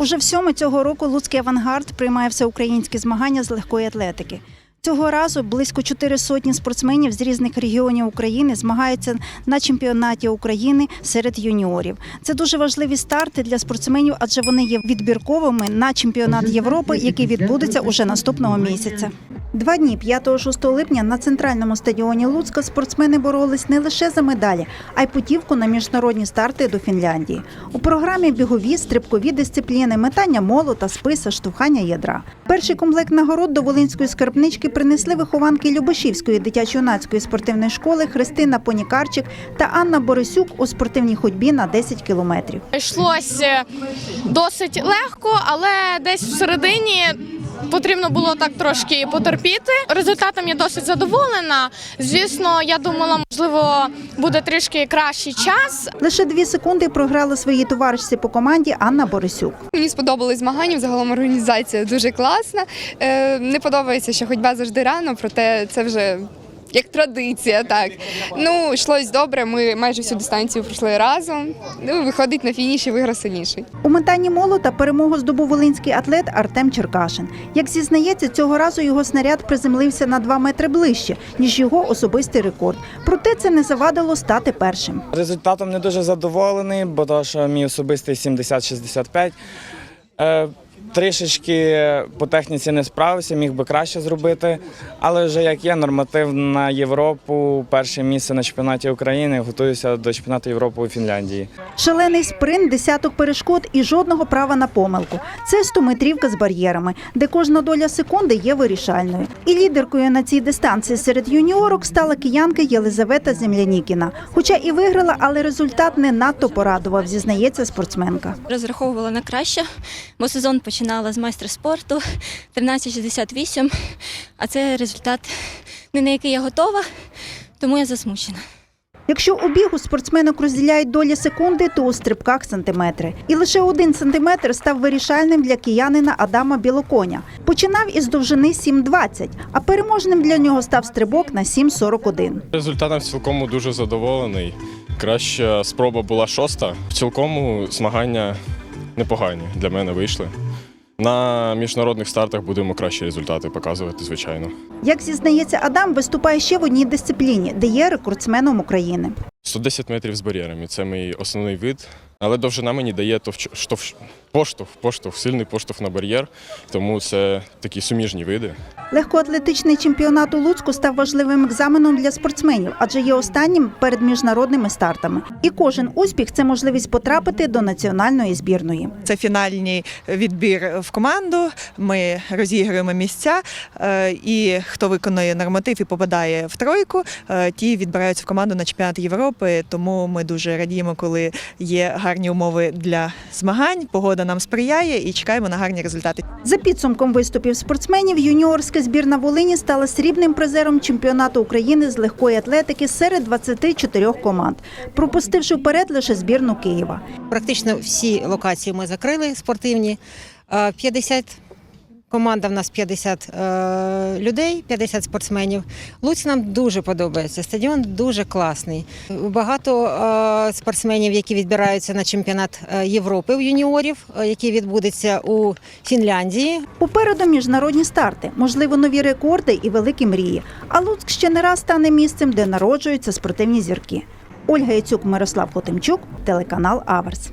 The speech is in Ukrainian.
Уже всьому цього року Луцький авангард приймає всеукраїнські змагання з легкої атлетики. Цього разу близько чотири сотні спортсменів з різних регіонів України змагаються на чемпіонаті України серед юніорів. Це дуже важливі старти для спортсменів, адже вони є відбірковими на чемпіонат Європи, який відбудеться уже наступного місяця. Два дні 5-6 липня на центральному стадіоні Луцька спортсмени боролись не лише за медалі, а й путівку на міжнародні старти до Фінляндії. У програмі бігові, стрибкові дисципліни, метання молота, списа, штовхання ядра. Перший комплект нагород до Волинської скарбнички принесли вихованки Любашівської дитячо-юнацької спортивної школи Христина Понікарчик та Анна Борисюк у спортивній ходьбі на 10 кілометрів. Йшлося досить легко, але десь всередині потрібно було так трошки потерпіти. Результатом я досить задоволена. Звісно, я думала, можливо, буде трішки кращий час. Лише дві секунди програла своїй товаришці по команді Анна Борисюк. Мені сподобались змагання. Загалом організація дуже класна. Е, не подобається, що ходьба завжди рано, проте це вже. Як традиція, так ну йшлось добре. Ми майже всю дистанцію пройшли разом. Ну виходить на фініші, виграв сильніший. У метанні молота перемогу здобув волинський атлет Артем Черкашин. Як зізнається, цього разу його снаряд приземлився на 2 метри ближче, ніж його особистий рекорд. Проте це не завадило стати першим. Результатом не дуже задоволений, бо то, що мій особистий 70-65. Трішечки по техніці не справився, міг би краще зробити. Але вже як є норматив на Європу, перше місце на чемпіонаті України, готуюся до чемпіонату Європи у Фінляндії. Шалений спринт, десяток перешкод і жодного права на помилку. Це 100-метрівка з бар'єрами, де кожна доля секунди є вирішальною. І лідеркою на цій дистанції серед юніорок стала киянка Єлизавета Землянікіна. Хоча і виграла, але результат не надто порадував, зізнається спортсменка. розраховувала на краще, бо сезон починала з майстра спорту 1368, а це результат не на який я готова, тому я засмучена. Якщо у бігу спортсменок розділяють долі секунди, то у стрибках сантиметри. І лише один сантиметр став вирішальним для киянина Адама Білоконя. Починав із довжини 7,20, а переможним для нього став стрибок на 7,41. Результатом цілком дуже задоволений. Краща спроба була шоста. В цілкому змагання непогані для мене вийшли. На міжнародних стартах будемо кращі результати показувати, звичайно. Як зізнається Адам, виступає ще в одній дисципліні, де є рекордсменом України. 110 метрів з бар'єрами це мій основний вид. Але довжина мені дає товч- штовх- поштовх, поштовх, сильний поштовх на бар'єр, тому це такі суміжні види. Легкоатлетичний чемпіонат у Луцьку став важливим екзаменом для спортсменів, адже є останнім перед міжнародними стартами. І кожен успіх це можливість потрапити до національної збірної. Це фінальний відбір в команду. Ми розігруємо місця, е, і хто виконує норматив і попадає в тройку, е, ті відбираються в команду на чемпіонат Європи. Тому ми дуже радіємо, коли є гарні умови для змагань. Погода нам сприяє і чекаємо на гарні результати. За підсумком виступів спортсменів, юніорська збірна Волині стала срібним призером чемпіонату України з легкої атлетики серед 24 команд, пропустивши вперед лише збірну Києва. Практично всі локації ми закрили спортивні. Е, 50 команда в нас 50 е, людей, 50 спортсменів. Луць нам дуже подобається. Стадіон дуже класний. Багато е, спортсменів, які відбираються на чемпіонат е, Європи у юніорів, е, який відбудеться у Фінляндії. Попереду міжнародні старти, можливо, нові рекорди і великі мрії. А Луцьк ще не раз стане місцем, де народжуються спортивні зірки. Ольга Яцюк, Мирослав Хотимчук, телеканал Аверс.